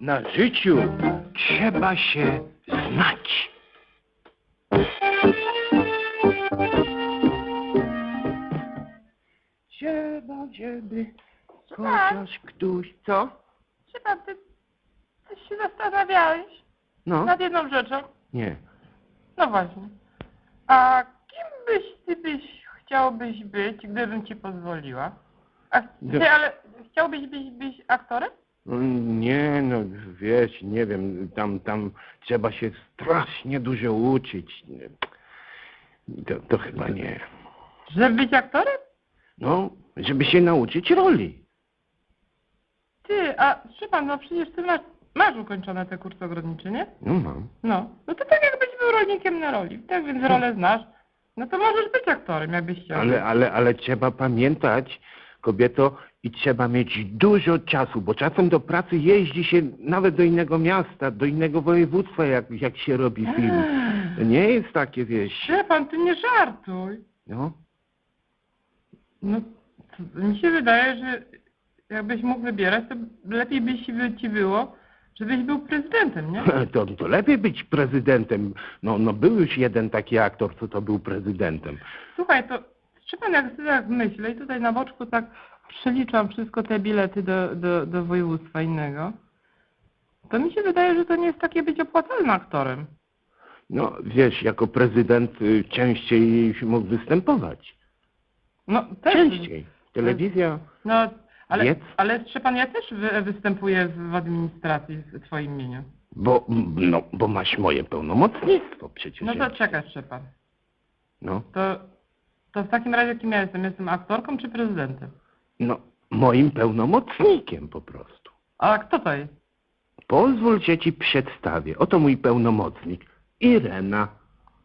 na życiu trzeba się znać. Trzeba, żeby chociaż ktoś... Co? Chyba ty, ty się zastanawiałeś No? nad jedną rzeczą. Nie. No właśnie. A kim byś ty byś chciałbyś być, gdybym ci pozwoliła? A No. ty, ale chciałbyś być, być aktorem? Mm, Nie, no wiesz, nie wiem, tam, tam trzeba się strasznie dużo uczyć. To, to chyba nie. Żeby być aktorem? No, żeby się nauczyć roli. Ty, a Szczepan, no przecież ty masz, masz ukończone te kursy ogrodnicze, nie? No mam. No. No to tak jakbyś był rolnikiem na roli. Tak więc rolę znasz. No to możesz być aktorem, jakbyś chciał. Ale, ale, ale trzeba pamiętać, kobieto, i trzeba mieć dużo czasu, bo czasem do pracy jeździ się nawet do innego miasta, do innego województwa, jak, jak się robi film. To nie jest takie, wiesz, Szczepan, ty nie żartuj. no. No, to mi się wydaje, że jakbyś mógł wybierać, to lepiej by ci- było, żebyś był prezydentem, nie? To, to lepiej być prezydentem. No, no był już jeden taki aktor, co to był prezydentem. Słuchaj, to Szczepan, jak tak myślę i tutaj na boczku tak przeliczam wszystko te bilety do, do, do województwa innego, to mi się wydaje, że to nie jest takie być opłacalnym aktorem. No, wiesz, jako prezydent y, częściej mógł występować. No, też. Częściej. Telewizja. No, ale, Biec? ale Szczepan, ja też wy, występuję w administracji w twoim imieniu. Bo, no, bo masz moje pełnomocnictwo przecież. No to czekaj, Szczepan. No, To, to w takim razie kim ja jestem? Jestem aktorką czy prezydentem? No, moim pełnomocnikiem po prostu. A kto to jest? Pozwól, że ci przedstawię. Oto mój pełnomocnik. Irena.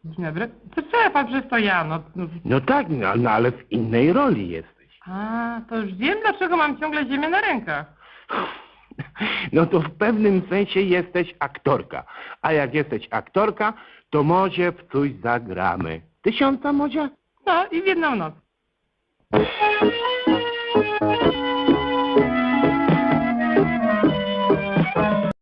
Dzień dobry. To Szczepan, przecież to ja, no. no. No tak, no, no ale w innej roli jesteś. A, to już wiem, dlaczego mam ciągle ziemię na rękach. No to w pewnym sensie jesteś aktorka. A jak jesteś aktorka, to może w coś zagramy. Tysiąca może? No i w jedną noc.